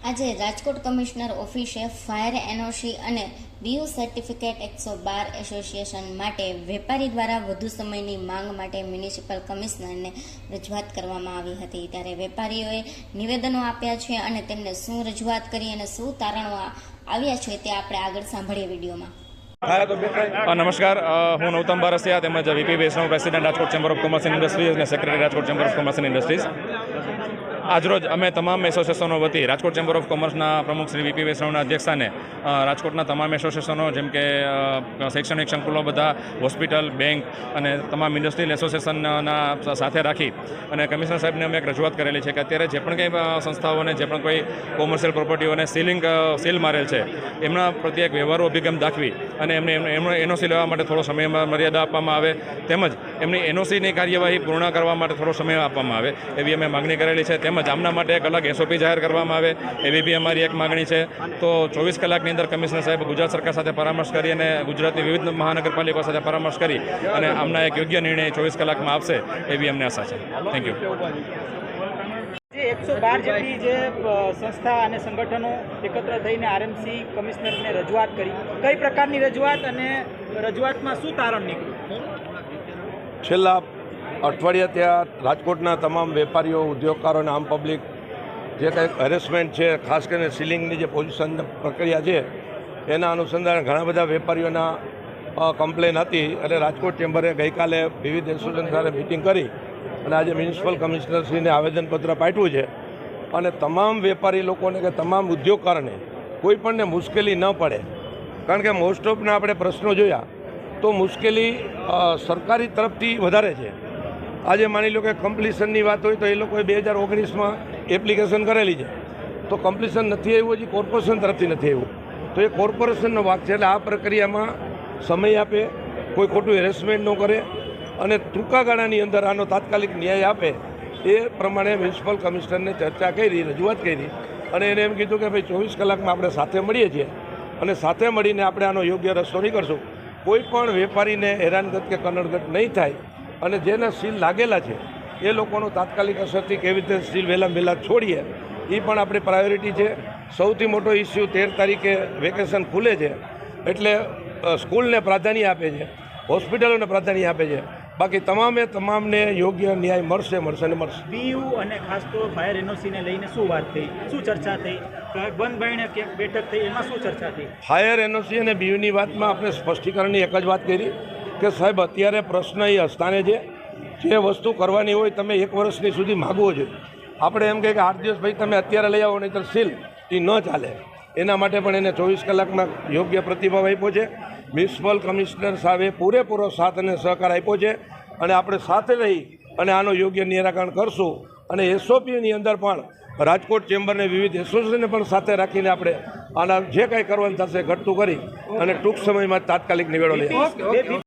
આજે રાજકોટ કમિશનર ઓફિસે fire NOC અને બીયુ સર્ટિફિકેટ એકસો બાર એસોસિએશન માટે વેપારી દ્વારા વધુ સમયની માંગ માટે મ્યુનિસિપલ કમિશનરને રજૂઆત કરવામાં આવી હતી. ત્યારે વેપારીઓએ નિવેદનો આપ્યા છે અને તેમને શું રજૂઆત કરી અને શું તારણો આવ્યા છે તે આપણે આગળ સાંભળીએ વિડીયોમાં. નમસ્કાર. હું નૌતમ બારસિયા તેમજ VP Vaishnav president Rajkot chamber of commerce and industries અને secretary Rajkot chamber of commerce and industries આજરોજ અમે તમામ એસોસિએશનો વતી રાજકોટ ચેમ્બર ઓફ કોમર્સના પ્રમુખ શ્રી વીપી વૈષ્ણવના અધ્યક્ષસ્થાને રાજકોટના તમામ એસોસિએશનો જેમ કે શૈક્ષણિક સંકુલો બધા, હોસ્પિટલ, બેંક અને તમામ ઇન્ડસ્ટ્રીયલ એસોસિએશનના સાથે રાખી અને કમિશનર સાહેબને અમે એક રજૂઆત કરેલી છે કે અત્યારે જે પણ કંઈ સંસ્થાઓને, જે પણ કોઈ કોમર્શિયલ પ્રોપર્ટીઓને સીલિંગ સીલ મારેલ છે, એમના પ્રત્યે એક વ્યવહારો અભિગમ દાખવી અને એમને, એમને- એમનો એનઓસી લેવા માટે થોડો સમય મર્યાદા આપવામાં આવે તેમજ એમની એનઓસીની કાર્યવાહી પૂર્ણ કરવા માટે થોડો સમય આપવામાં આવે. એવી અમે માગણી કરેલી છે. તેમજ આમના માટે એક અલગ એસઓપી જાહેર કરવામાં આવે. એવી બી અમારી એક માગણી છે. તો ચોવીસ કલાકની અંદર કમિશનર સાહેબ ગુજરાત સરકાર સાથે પરામર્શ કરી અને ગુજરાતની વિવિધ મહાનગરપાલિકાઓ સાથે પરામર્શ કરી અને આમના એક યોગ્ય નિર્ણય ચોવીસ કલાકમાં આપશે એવી અમને આશા છે. થેન્ક યુ એકસો બાર જેટલી જે સંસ્થા અને સંગઠનો એકત્ર થઈને આરએમસી કમિશનરને રજૂઆત કરી. કઈ પ્રકારની રજૂઆત અને રજૂઆતમાં શું તારણ નીકળ્યું? છેલ્લા અઠવાડિયા ત્યાં રાજકોટના તમામ વેપારીઓ, ઉદ્યોગકારો અને આમ પબ્લિક જે કંઈક હેરેસમેન્ટ છે, ખાસ કરીને સીલિંગની જે પોઝિશન પ્રક્રિયા છે, એના અનુસંધાને ઘણા બધા વેપારીઓના કમ્પ્લેન હતી. એટલે રાજકોટ ચેમ્બરે ગઈકાલે વિવિધ એસોસિએશન સાથે મિટિંગ કરી અને આજે મ્યુનિસિપલ કમિશનરશ્રીને આવેદનપત્ર પાઠવ્યું છે. અને તમામ વેપારી લોકોને કે તમામ ઉદ્યોગકારોને કોઈપણને મુશ્કેલી ન પડે. કારણ કે મોસ્ટ ઓફના આપણે પ્રશ્નો જોયા. તો મુશ્કેલી સરકારી તરફથી વધારે છે. આજે માની લો કે કમ્પ્લીશનની વાત હોય તો એ લોકોએ બે હજાર ઓગણીસમાં એપ્લિકેશન કરેલી છે. તો કમ્પ્લીશન નથી આવ્યું, હજી કોર્પોરેશન તરફથી નથી આવ્યું. તો એ કોર્પોરેશનનો વાક છે એટલે આ પ્રક્રિયામાં સમય આપે, કોઈ ખોટું હેરેસમેન્ટ ન કરે અને ટૂંકા ગાળાની અંદર આનો તાત્કાલિક ન્યાય આપે એ પ્રમાણે મ્યુનિસિપલ કમિશનરને ચર્ચા કરી, રજૂઆત કરી અને એને એમ કીધું કે ભાઈ ચોવીસ કલાકમાં આપણે સાથે મળીએ છીએ અને સાથે મળીને આપણે આનો યોગ્ય રસ્તો નીકળશું. કોઈ પણ વેપારીને હેરાનગત કે કનડગત નહીં થાય અને જેના સીલ લાગેલા છે, એ લોકોનું તાત્કાલિક અસરથી કેવી રીતે સીલ વહેલા વહેલા છોડીએ એ પણ આપણી પ્રાયોરિટી છે. સૌથી મોટો ઇસ્યુ તેર તારીખે વેકેશન ખુલે છે. એટલે સ્કૂલને પ્રાધાન્ય આપે છે હોસ્પિટલોને પ્રાધાન્ય આપે છે. બાકી તમામે તમામને યોગ્ય ન્યાય મળશે મળશે ને મળશે. બીયુ અને ખાસ તો ફાયર એનઓસીને લઈને શું વાત થઈ? શું ચર્ચા થઈ? ક- બંધ બાયણે ક્યાંક બેઠક થઈ એમાં શું ચર્ચા થઈ? ફાયર એનઓસી અને બીયુની વાતમાં આપણે સ્પષ્ટીકરણની એક જ વાત કરી કે સાહેબ અત્યારે પ્રશ્ન એ અસ્થાને છે જે વસ્તુ કરવાની હોય તમે એક વર્ષની સુધી માગવો જોઈએ આપણે એમ કહીએ કે આઠ દિવસ ભાઈ તમે અત્યારે લઈ આવો નહીં તો સીલ એ ન ચાલે. એના માટે પણ એને ચોવીસ કલાકમાં યોગ્ય પ્રતિભાવ આપ્યો છે. મ્યુનિસિપલ કમિશનર સાહેબે પૂરેપૂરો સાથ અને સહકાર આપ્યો છે અને આપણે સાથે રહી અને આનો યોગ્ય નિરાકરણ કરશું. અને એસઓપીની અંદર પણ રાજકોટ ચેમ્બરને વિવિધ એસોસિએશનને પણ સાથે રાખીને આપણે આના જે કાંઈ કરવાનું થશે ઘટતું કરી અને ટૂંક સમયમાં તાત્કાલિક નિવેડો લઈએ.